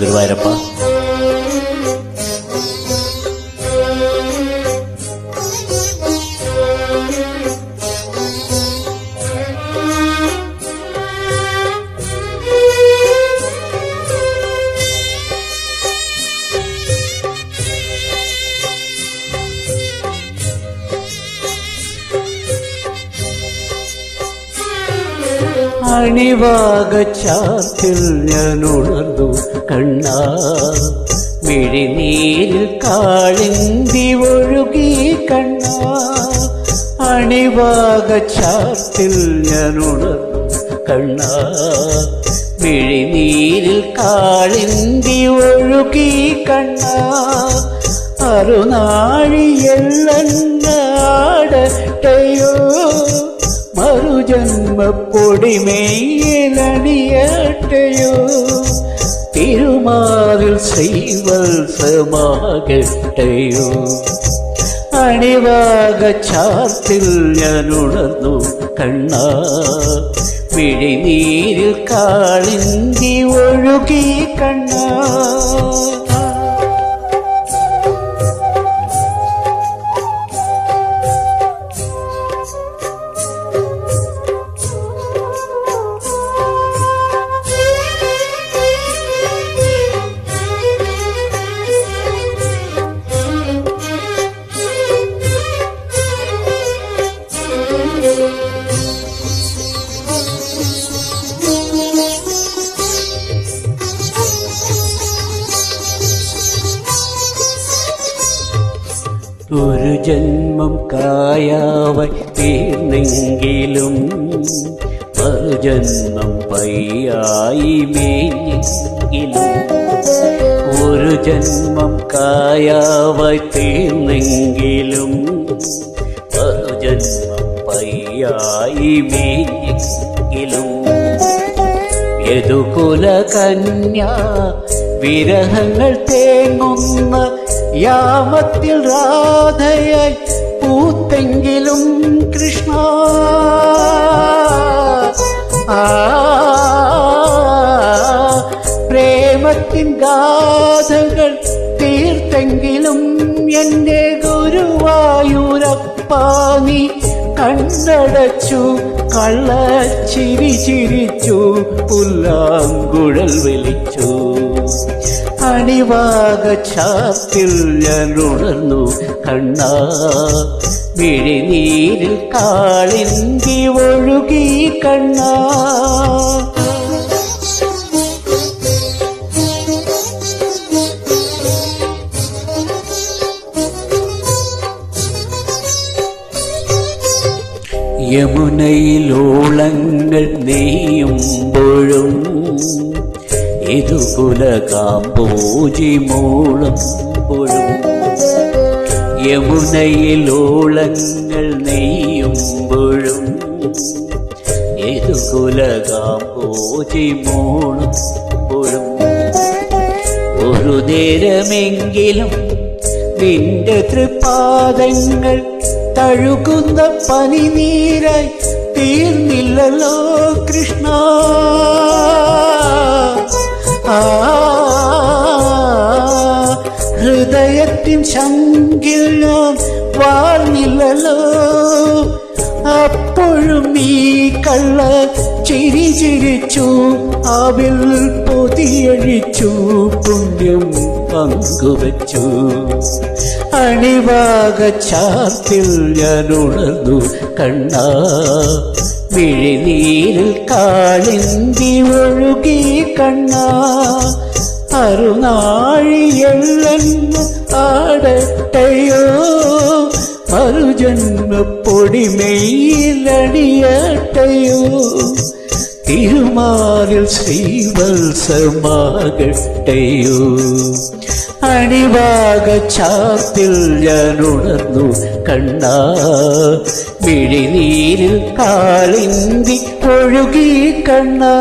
ഗുരുവായൂരപ്പ. അണിവാകച്ചാത്തിൽ ഞാൻ ഉണർന്നു. കണ്ണാ മിഴിനീരിൽ കാളിന്തി ഒഴുകി കണ്ണ. അണിവാക ചാത്തിൽ ഞാനുണ കണ്ണ. മിഴിനീരിൽ കാളിന്തി ഒഴുകി കണ്ണ. കണ്ണാ മറുജന്മ മറുജന്മപ്പൊടിമേയിലണിയട്ടയോ ശ്രീവത്സമാകട്ടയോ? അണിവാകച്ചാത്തിൽ ഉണർന്നു കണ്ണാ. പിഴിനീരിൽ കാളിന്തി ഒഴുകി കണ്ണാ. ഒരു ജന്മം കായാവായി തീർന്നെങ്കിലും മറുജന്മം പയ്യായി മേഞ്ഞെങ്കിലും ഒരു ജന്മം കായാവായി തീർന്നെങ്കിലും മറുജന്മം പയ്യായി മേഞ്ഞെങ്കിലും യദുകുല കന്യ വിരഹങ്ങൾ തേങ്ങുന്ന യാമത്തിൽ രാധയായി പൂത്തെങ്കിലും കൃഷ്ണ. പ്രേമത്തിൻ ഗാഥകൾ തീർത്തെങ്കിലും എന്റെ ഗുരുവായൂരപ്പ നീ കണ്ണടച്ചു ചിരി ചിരിച്ചു പുല്ലാങ്കുഴൽ വലിച്ചു അണിവാക ചാത്തിൽ ഞാൻ ഉണർന്നു കണ്ണാ വിഴിനീരിൽ കാളിന്തി ഒഴുകി കണ്ണാ. യമുനയിലോളങ്ങൾ നെയ്യുമ്പോഴും ഇതുകുല കാമ്പോജി യമുനയിൽ ഓളങ്ങൾ നെയ്യുമ്പോഴും ഇതുകുല കാമ്പോജി മൂളുമ്പോഴും ഒരു നേരമെങ്കിലും നിന്റെ തൃപാദങ്ങൾ തഴുകുന്ന പനിനീരായി തീർന്നില്ലല്ലോ കൃഷ്ണ. ഹൃദയത്തിൻ ശങ്കിൽ ഞാൻ വാഴ്ന്നില്ലല്ലോ അപ്പോഴും ഈ കള്ള ചിരി ചിരിച്ചു അവിൽ പൊതിയഴിച്ചു പുണ്യം പങ്കുവച്ചു. അണിവാക ചാർത്തിൽ ഞാൻ ഉണർന്നു കണ്ണ വിഴിനീരിൽ കാളിന്തി ഒഴുകി കണ്ണ അറുനാഴിയെള്ളെന്ന് ആടട്ടയോ മറുജന്മപ്പൊടിമയിലടിയട്ടയോ തിരുമാറിൽ ശ്രീവത്സമാകട്ടെയോ. അണിവാക ചാത്തിൽ ഞാൻ ഉണർന്നു കണ്ണ മിഴിനീരിൽ കാളിന്തി ഒഴുകി കണ്ണാ.